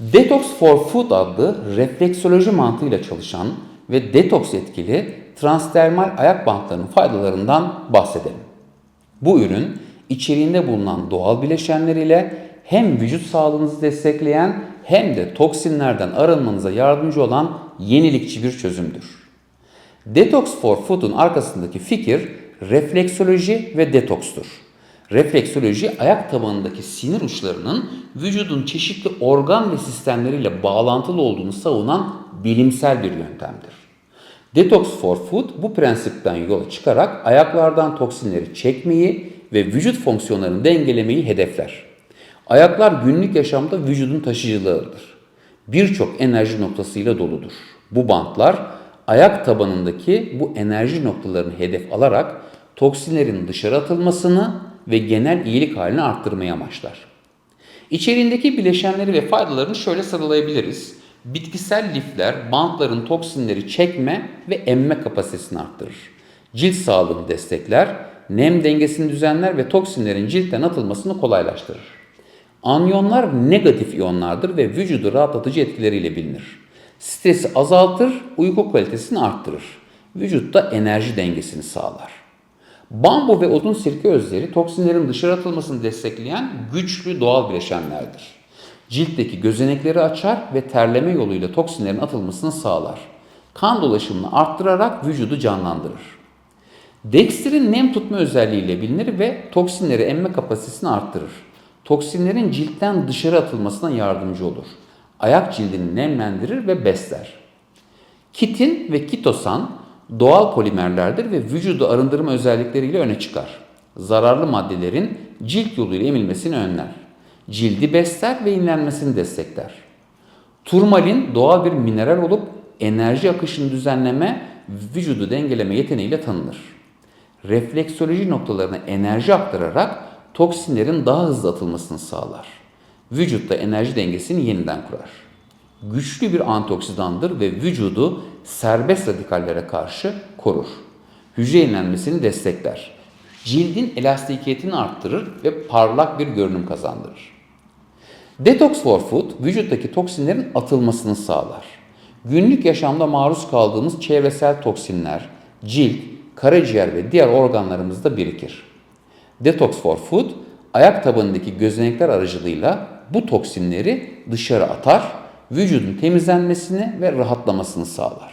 Detox for Food adlı refleksoloji mantığıyla çalışan ve detoks etkili transdermal ayak bantlarının faydalarından bahsedelim. Bu ürün içeriğinde bulunan doğal bileşenler ile hem vücut sağlığınızı destekleyen hem de toksinlerden arınmanıza yardımcı olan yenilikçi bir çözümdür. Detox for Food'un arkasındaki fikir refleksoloji ve detokstur. Refleksoloji ayak tabanındaki sinir uçlarının vücudun çeşitli organ ve sistemleriyle bağlantılı olduğunu savunan bilimsel bir yöntemdir. Detox for Food bu prensipten yola çıkarak ayaklardan toksinleri çekmeyi ve vücut fonksiyonlarını dengelemeyi hedefler. Ayaklar günlük yaşamda vücudun taşıyıcılığıdır. Birçok enerji noktasıyla doludur. Bu bantlar ayak tabanındaki bu enerji noktalarını hedef alarak toksinlerin dışarı atılmasını ve genel iyilik halini arttırmaya amaçlar. İçeriğindeki bileşenleri ve faydalarını şöyle sıralayabiliriz. Bitkisel lifler bantların toksinleri çekme ve emme kapasitesini arttırır. Cilt sağlığını destekler, nem dengesini düzenler ve toksinlerin ciltten atılmasını kolaylaştırır. Anyonlar negatif iyonlardır ve vücudu rahatlatıcı etkileriyle bilinir. Stresi azaltır, uyku kalitesini arttırır. Vücutta enerji dengesini sağlar. Bambu ve odun sirke özleri toksinlerin dışarı atılmasını destekleyen güçlü doğal bileşenlerdir. Ciltteki gözenekleri açar ve terleme yoluyla toksinlerin atılmasını sağlar. Kan dolaşımını arttırarak vücudu canlandırır. Dextrin nem tutma özelliğiyle bilinir ve toksinleri emme kapasitesini arttırır. Toksinlerin ciltten dışarı atılmasına yardımcı olur. Ayak cildini nemlendirir ve besler. Kitin ve kitosan doğal polimerlerdir ve vücudu arındırma özellikleriyle öne çıkar. Zararlı maddelerin cilt yoluyla emilmesini önler. Cildi besler ve inlenmesini destekler. Turmalin doğal bir mineral olup enerji akışını düzenleme, vücudu dengeleme yeteneğiyle tanınır. Refleksoloji noktalarına enerji aktararak toksinlerin daha hızlı atılmasını sağlar. Vücutta enerji dengesini yeniden kurar. Güçlü bir antioksidandır ve vücudu serbest radikallere karşı korur. Hücre yenilenmesini destekler. Cildin elastikiyetini arttırır ve parlak bir görünüm kazandırır. Detox for Food vücuttaki toksinlerin atılmasını sağlar. Günlük yaşamda maruz kaldığımız çevresel toksinler cilt, karaciğer ve diğer organlarımızda birikir. Detox for Food ayak tabanındaki gözenekler aracılığıyla bu toksinleri dışarı atar, vücudun temizlenmesini ve rahatlamasını sağlar.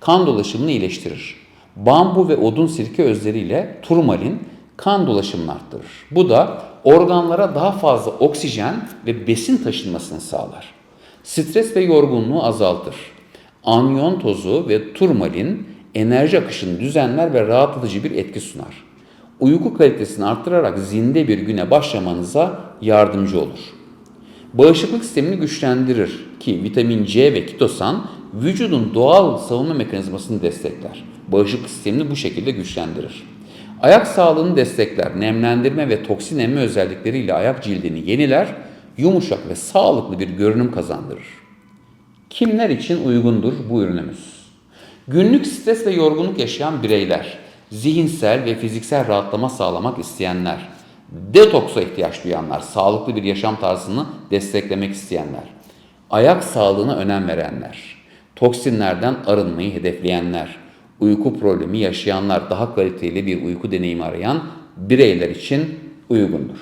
Kan dolaşımını iyileştirir. Bambu ve odun sirke özleriyle turmalin kan dolaşımını arttırır. Bu da organlara daha fazla oksijen ve besin taşınmasını sağlar. Stres ve yorgunluğu azaltır. Anyon tozu ve turmalin enerji akışını düzenler ve rahatlatıcı bir etki sunar. Uyku kalitesini arttırarak zinde bir güne başlamanıza yardımcı olur. Bağışıklık sistemini güçlendirir ki vitamin C ve kitosan vücudun doğal savunma mekanizmasını destekler. Bağışıklık sistemini bu şekilde güçlendirir. Ayak sağlığını destekler. Nemlendirme ve toksin emme özellikleriyle ayak cildini yeniler, yumuşak ve sağlıklı bir görünüm kazandırır. Kimler için uygundur bu ürünümüz? Günlük stres ve yorgunluk yaşayan bireyler, zihinsel ve fiziksel rahatlama sağlamak isteyenler, detoksa ihtiyaç duyanlar, sağlıklı bir yaşam tarzını desteklemek isteyenler, ayak sağlığına önem verenler, toksinlerden arınmayı hedefleyenler, uyku problemi yaşayanlar, daha kaliteli bir uyku deneyimi arayan bireyler için uygundur.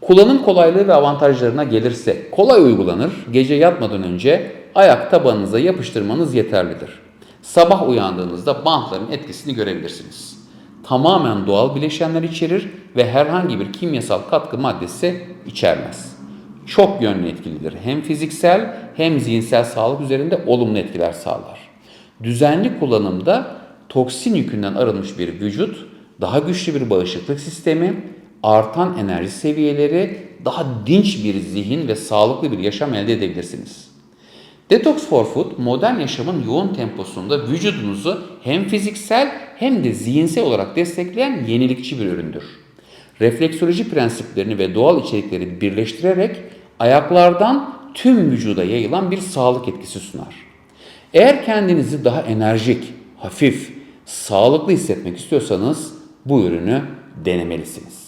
Kullanım kolaylığı ve avantajlarına gelirse kolay uygulanır, gece yatmadan önce ayak tabanınıza yapıştırmanız yeterlidir. Sabah uyandığınızda bantların etkisini görebilirsiniz. Tamamen doğal bileşenler içerir ve herhangi bir kimyasal katkı maddesi içermez. Çok yönlü etkilidir. Hem fiziksel hem zihinsel sağlık üzerinde olumlu etkiler sağlar. Düzenli kullanımda toksin yükünden arınmış bir vücut, daha güçlü bir bağışıklık sistemi, artan enerji seviyeleri, daha dinç bir zihin ve sağlıklı bir yaşam elde edebilirsiniz. Detox for Food modern yaşamın yoğun temposunda vücudunuzu hem fiziksel hem de zihinsel olarak destekleyen yenilikçi bir üründür. Refleksoloji prensiplerini ve doğal içerikleri birleştirerek ayaklardan tüm vücuda yayılan bir sağlık etkisi sunar. Eğer kendinizi daha enerjik, hafif, sağlıklı hissetmek istiyorsanız bu ürünü denemelisiniz.